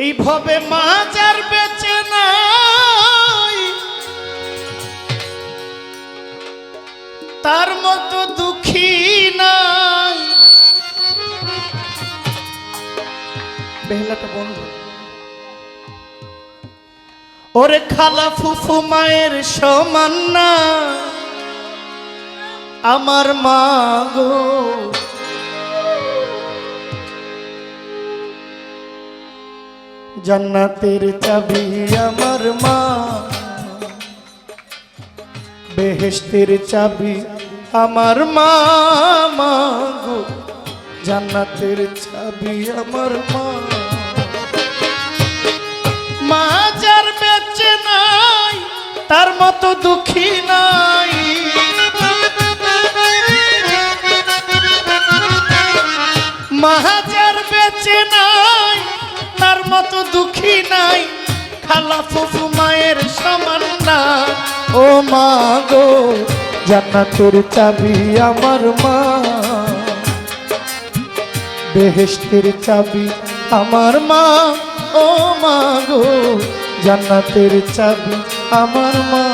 এইভাবে মাজার বেচে নাই। তার মতো দুঃখী নাই। বেহলাটা বন্ধ। ওরে খালা ফুফু মায়ের সমান না আমার মা গো জান্নাতের চাবি আমার মা। বেহেশতের চাবি আমার মা মা গো। জান্নাতের চাবি আমার মা। মা যার বেঁচে নাই, তার মতো দুঃখী নাই। মাহাজার খালা ফুফু মায়ের সমান না ও মা গো, জান্নাতের চাবি আমার মা। বেহেস্তের চাবি আমার মা। ও মা গো, জান্নাতের চাবি আমার মা।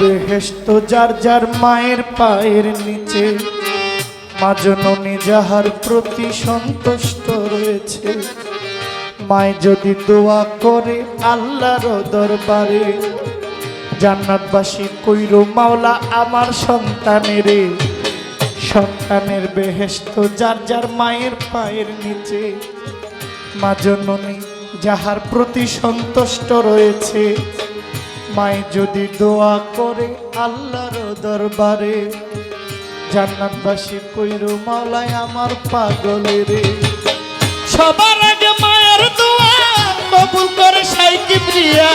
বেহেস্ত যার যার মায়ের পায়ের নিচে। মা জননী যাহার প্রতি সন্তুষ্ট রয়েছে। মায় যদি দোয়া করে আল্লাহর দরবারে, জান্নাতবাসী কইর, মাওলা আমার সন্তানেরে সন্তানের বেহেস্ত যার যার মায়ের পায়ের নিচে। মা জননী যাহার প্রতি সন্তুষ্ট রয়েছে মায় যদি দোয়া করে আল্লাহর দরবারে, জান্নাতবাসী কইরু মাওলায় আমার পাগলের সবার আগে মায়ের দোয়া কবুল করে সাইকি প্রিয়া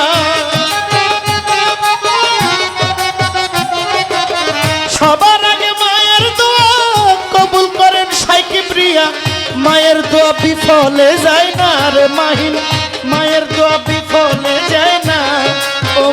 সবার আগে মায়ের দোয়া কবুল করেন সাইকি প্রিয়া মায়ের দোয়া বিফলে যায় না রে মাহিন, মায়ের দোয়া বিফলে যায় না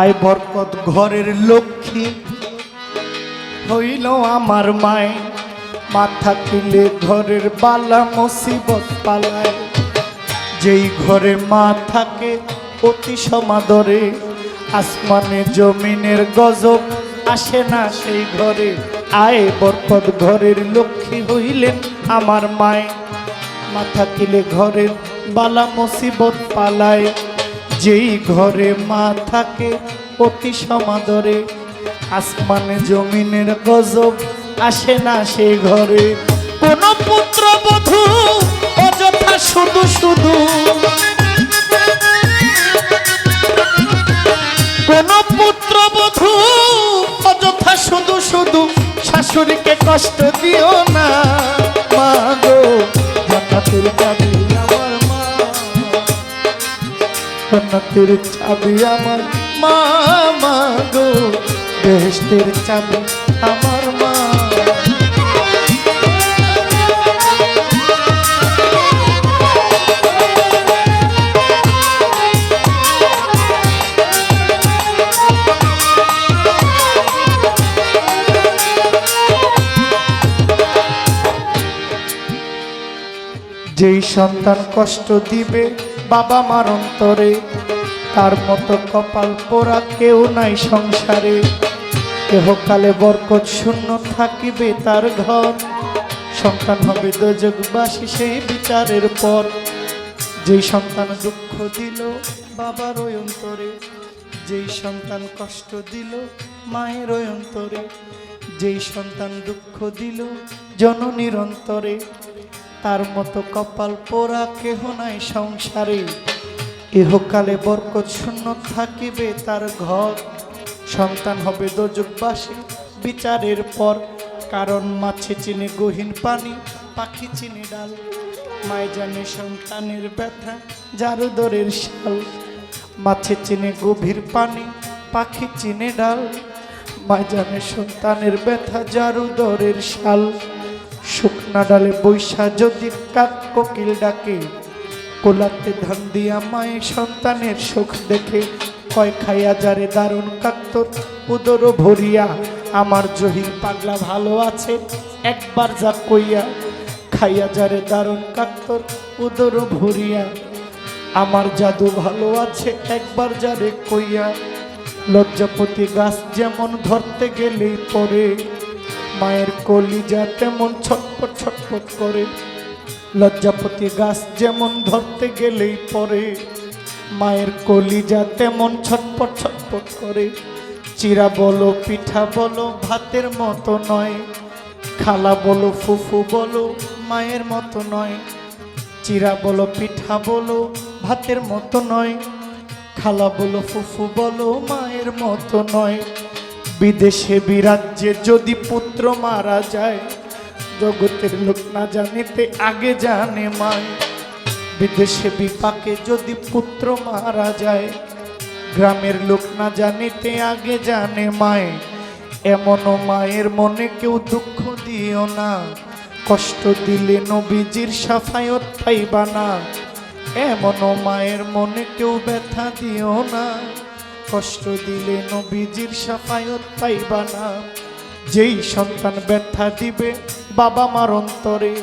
আয় বরকত ঘরের লক্ষ্মী। হইল আমার মায়, মাথা কিলে ঘরের বালা মুসিবত পালায়। যেই ঘরে মা থাকে অতি সমাদরে, আসমানে জমিনের গজব আসে না সেই ঘরে। আয় বরকত ঘরের লক্ষ্মী হইলেন আমার মায়, মাথা কিলে ঘরের বালা মুসিবত পালায়। যেই ঘরে মা থাকে অতি সমাদরে, আসমানে জমিনের গজব আসে না সে ঘরে। কোন পুত্র বধূ, অযথা শুধু শুধু জান্নাতের চাবি আমার। মা গো বেহেশতের চাবি আমার মা। যেই সন্তান কষ্ট দিবে বাবা মার অন্তরে, তার মতো কপাল পোড়া কেউ নাই সংসারে। কেহকালে বরকত শূন্য থাকিবে তার ঘর। সন্তান হবে দোজকবাসী সেই বিচারের পর। যেই সন্তান দুঃখ দিল বাবার অন্তরে, যেই সন্তান কষ্ট দিল মায়ের অন্তরে, যেই সন্তান দুঃখ দিল জননীর অন্তরে। তার মতো কপাল পোড়া কেহ নাই সংসারে। ইহকালে বরকত শূন্য থাকিবে তার ঘর। সন্তান হবে দোজকবাসী বিচারের পর। কারণ মাছে চিনে গহীন পানি, পাখি চিনে ডাল। মায় জানে সন্তানের ব্যথা জারুদরের শাল। মাছে চিনে গভীর পানি, পাখি চিনে ডাল। মায় জানে সন্তানের ব্যথা জারুদরের শাল। শুকনা ডালে বৈশা যদি কাক কোকিল ডাকে, কোলাতে ধান দিয়া মায়ে সন্তানের সুখ দেখে, কয় খাইয়া যারে দারুণ কাক্তর উদর ভরিয়া, আমার জহির পাগলা ভালো আছে, একবার যা কইয়া, খাইয়া যারে দারুণ কাক্তর উদর ভরিয়া, আমার জাদু ভালো আছে, একবার যারে কইয়া, লজ্জাপতি গাছ যেমন ধরতে গেলেই পরে মায়ের কলিজা তেমন ছটপট ছটপট করে। লজ্জাপতি গাছ যেমন ধরতে গেলেই পরে। মায়ের কলিজা তেমন ছটপট ছটপট করে। চিরা বলো, পিঠা বলো, ভাতের মতো নয়। খালা বলো, ফুফু বলো, মায়ের মতো নয়। চিরা বলো, পিঠা বলো, ভাতের মতো নয়। খালা বলো, ফুফু বলো, মায়ের মতো নয়। বিদেশে বিরাজ্যে যদি পুত্র মারা যায়, জগতের লোক না জানিতে আগে জানে মায়। বিদেশে বিপাকে যদি পুত্র মারা যায়, গ্রামের লোক না জানিতে আগে জানে মায়। এমনও মায়ের মনে কেউ দুঃখ দিও না। কষ্ট দিলে নবীজির সাফায়ত পাইবা না। এমনও মায়ের মনে কেউ ব্যথা দিও না। কষ্ট দিলে নবীজির সাফায়ত পাইবা না। যেই সন্তান ব্যথা দিবে, বাবা মার অন্তরে।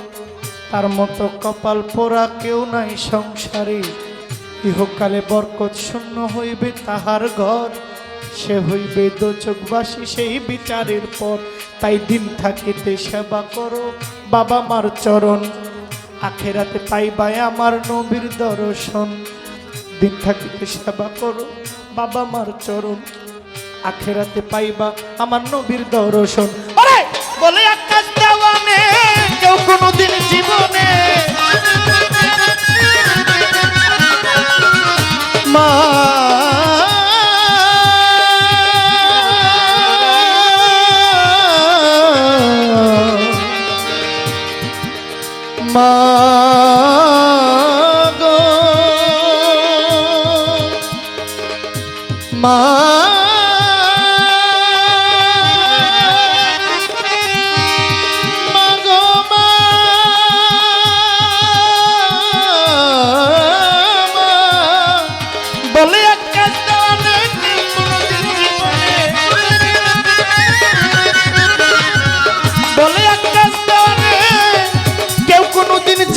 তার মতো কপাল পোড়া কেউ নাই সংসারে। ইহকালে বরকত শূন্য হইবে তাহার ঘর। সে হইবে দোচকবাসী সেই বিচারের পর। তাই দিন থাকিতে সেবা করো, বাবা মার চরণ। আখেরাতে পাইবাই আমার নবীর দর্শন। দিন থাকিতে সেবা করো বাবা মার চরণ আখেরাতে পাইবা আমার নবীর দর্শন। বলে আকাশ কেউ কোনোদিন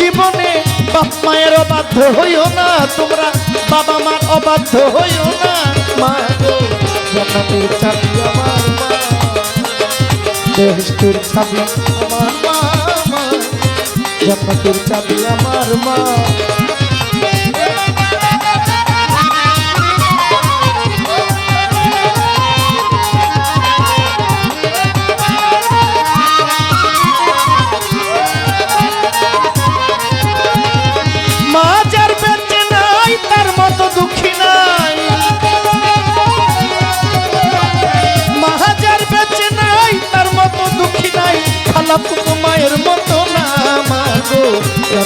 জীবনে বাপ মায়ের অবাধ্য হইও না, তোমরা বাবা মার অবাধ্য হইও না। মা চাবি আমার মা। চাবি আমার মা।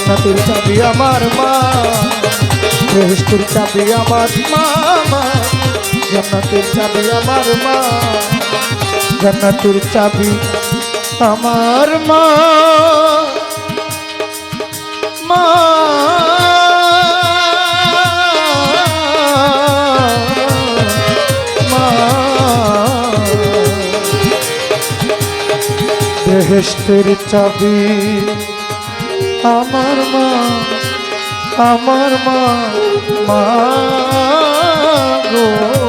জান্নাতের চাবি আমার মা। বেহেশতের চাবি আমার মা জান্নাতের চাবি আমার মা। জান্নাতের চাবি আমার মা। মা। বেহেস্তের চাবি আমার মা আমার মা মা গো।